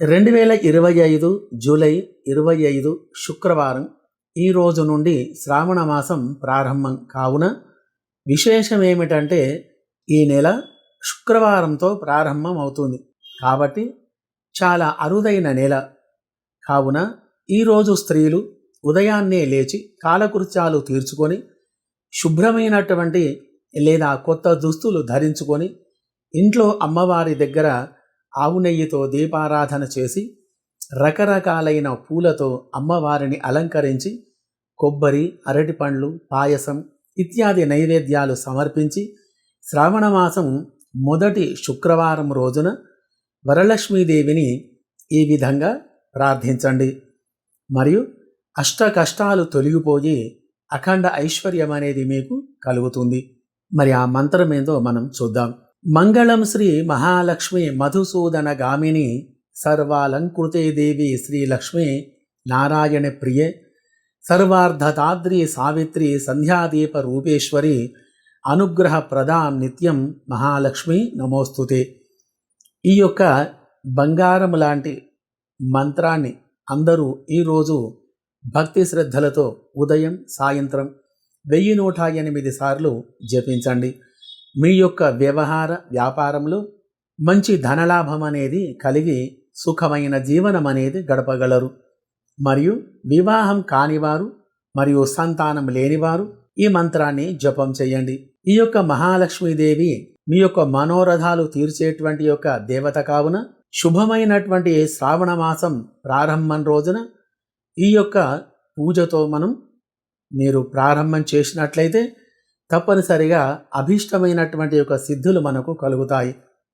రెండు వేల ఇరవై ఐదు జూలై ఇరవై ఐదు శుక్రవారం ఈ రోజు నుండి శ్రావణ మాసం ప్రారంభం. కావున విశేషం ఏమిటంటే ఈ నెల శుక్రవారంతో ప్రారంభం అవుతుంది. కాబట్టి చాలా అరుదైన నెల. కావున ఈరోజు స్త్రీలు ఉదయాన్నే లేచి కాలకృత్యాలు తీర్చుకొని శుభ్రమైనటువంటి లేదా కొత్త దుస్తులు ధరించుకొని ఇంట్లో అమ్మవారి దగ్గర ఆవు నెయ్యితో దీపారాధన చేసి రకరకాలైన పూలతో అమ్మవారిని అలంకరించి కొబ్బరి అరటిపండ్లు పాయసం ఇత్యాది నైవేద్యాలు సమర్పించి శ్రావణమాసం మొదటి శుక్రవారం రోజున వరలక్ష్మీదేవిని ఈ విధంగా ప్రార్థించండి. మరియు అష్ట కష్టాలు తొలగిపోయి అఖండ ఐశ్వర్యం అనేది మీకు కలుగుతుంది. మరి ఆ మంత్రం ఏందో మనం చూద్దాం. మంగళం శ్రీ మహాలక్ష్మి మధుసూదన గామిని సర్వాలంకృతే దేవి శ్రీలక్ష్మి నారాయణ ప్రియే. సర్వార్ధతాద్రి సావిత్రి సంధ్యాదీప రూపేశ్వరి అనుగ్రహ ప్రదాం నిత్యం మహాలక్ష్మి నమోస్తుతే. ఈ యొక్క బంగారం లాంటి మంత్రాన్ని అందరూ ఈరోజు భక్తి శ్రద్ధలతో ఉదయం సాయంత్రం వెయ్యి నూట ఎనిమిది సార్లు జపించండి. మీ యొక్క వ్యవహార వ్యాపారంలో మంచి ధనలాభం అనేది కలిగి సుఖమైన జీవనం అనేది గడపగలరు. మరియు వివాహం కానివారు మరియు సంతానం లేనివారు ఈ మంత్రాన్ని జపం చేయండి. ఈ యొక్క మహాలక్ష్మీదేవి మీ యొక్క మనోరథాలు తీర్చేటువంటి యొక్క దేవత కావున శుభమైనటువంటి శ్రావణ మాసం ప్రారంభం రోజున ఈ యొక్క పూజతో మనం మీరు ప్రారంభం చేసినట్లయితే తప్పనిసరిగా అభీష్టమైనటువంటి యొక్క సిద్ధులు మనకు కలుగుతాయి.